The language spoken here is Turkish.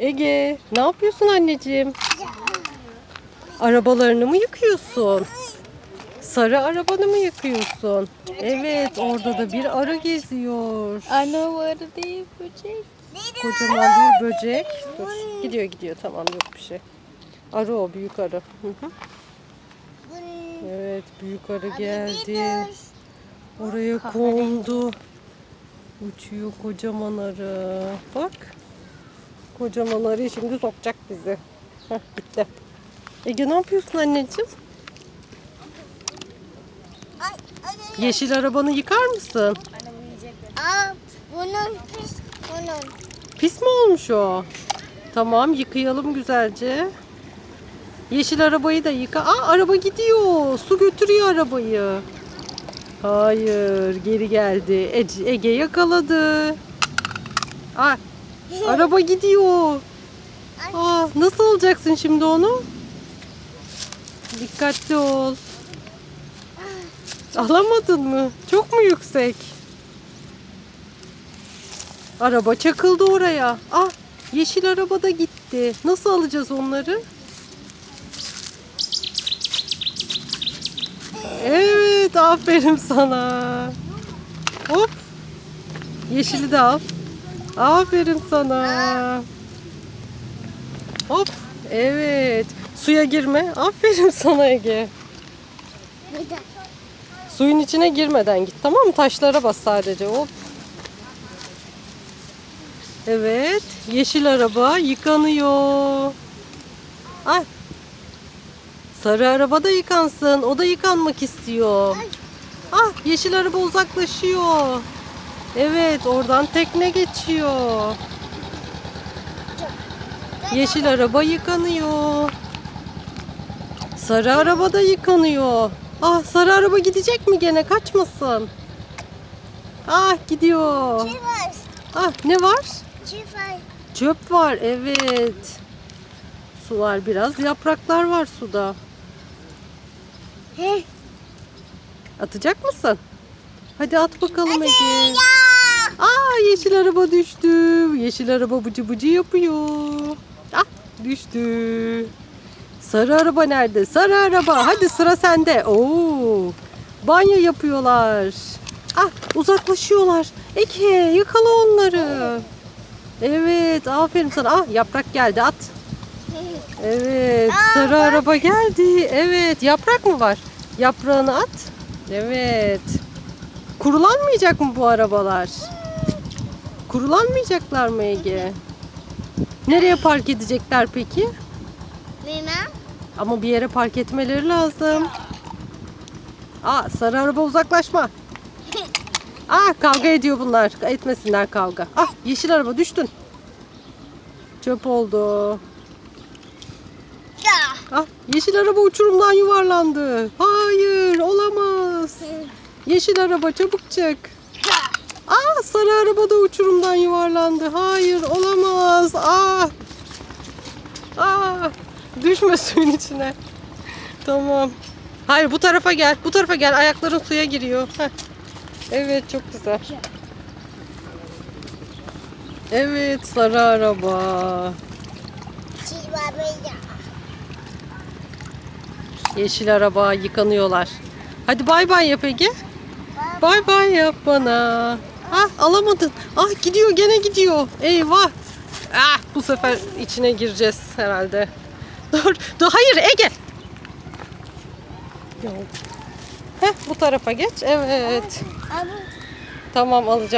Ege, ne yapıyorsun anneciğim? Arabalarını mı yıkıyorsun? Sarı arabanı mı yıkıyorsun? Evet, orada da bir arı geziyor. Anne bu arada değil böcek. Kocaman bir böcek. Dur, gidiyor gidiyor. Tamam yok bir şey. Arı o, büyük arı. Hı hı. Evet, büyük arı geldi. Oraya kondu. Uçuyor kocaman arı. Bak. Kocaman arı şimdi sokacak bizi. Heh, gitti. Ege ne yapıyorsun anneciğim? Yeşil arabanı yıkar mısın? Aa, bunun pis, bunun. Pis mi olmuş o? Tamam yıkayalım güzelce. Yeşil arabayı da yıka. Aa araba gidiyor. Su götürüyor arabayı. Hayır geri geldi. Ege yakaladı. Aa, araba gidiyor. Aa, nasıl alacaksın şimdi onu? Dikkatli ol. Alamadın mı? Çok mu yüksek? Araba çakıldı oraya. Ah, yeşil araba da gitti. Nasıl alacağız onları? Evet, aferin sana. Hop. Yeşili de al. Aferin sana. Hop. Evet. Suya girme. Aferin sana Ege. Suyun içine girmeden git tamam mı? Taşlara bas sadece. Hop. Evet. Yeşil araba yıkanıyor. Ay. Sarı araba da yıkansın. O da yıkanmak istiyor. Ah yeşil araba uzaklaşıyor. Evet oradan tekne geçiyor. Yeşil araba yıkanıyor. Sarı araba da yıkanıyor. Ah sarı araba gidecek mi gene? Kaçmasın. Ah gidiyor. Çiğ var, Ah ne var? çiğ var. Çöp var evet. Su var biraz. Yapraklar var suda. He. Atacak mısın? Hadi at bakalım Ege. Aa yeşil araba düştü. Yeşil araba bıcı bıcı yapıyor. Ah düştü. Sarı araba nerede? Sarı araba. Hadi sıra sende. Oo. Banyo yapıyorlar. Ah uzaklaşıyorlar. Eke yakala onları. Evet aferin sana. Ah yaprak geldi at. Evet sarı araba geldi. Evet yaprak mı var? Yaprağını at. Evet. Kurulanmayacak mı bu arabalar? Kurulanmayacaklar mı Ege? Nereye park edecekler peki? Bilmem. Ama bir yere park etmeleri lazım. Aa sarı araba uzaklaşma. Aa kavga ediyor bunlar. Etmesinler kavga. Ah yeşil araba düştün. Çöp oldu. Ah yeşil araba uçurumdan yuvarlandı. Hayır olamaz. Yeşil araba çabuk çık. Sarı araba da uçurumdan yuvarlandı. Hayır olamaz. Aa. Aa. Düşme suyun içine. Tamam. Hayır bu tarafa gel. Bu tarafa gel. Ayakların suya giriyor. Heh. Evet çok güzel. Evet sarı araba. Ya. Yeşil araba yıkanıyorlar. Hadi bay bay yap Ege. Bay bay yap bana. Ah alamadın. Ah gidiyor gene gidiyor. Eyvah. Ah bu sefer içine gireceğiz herhalde. Dur. Dur hayır Ege. Yok. Heh, bu tarafa geç. Evet. Tamam alacağım.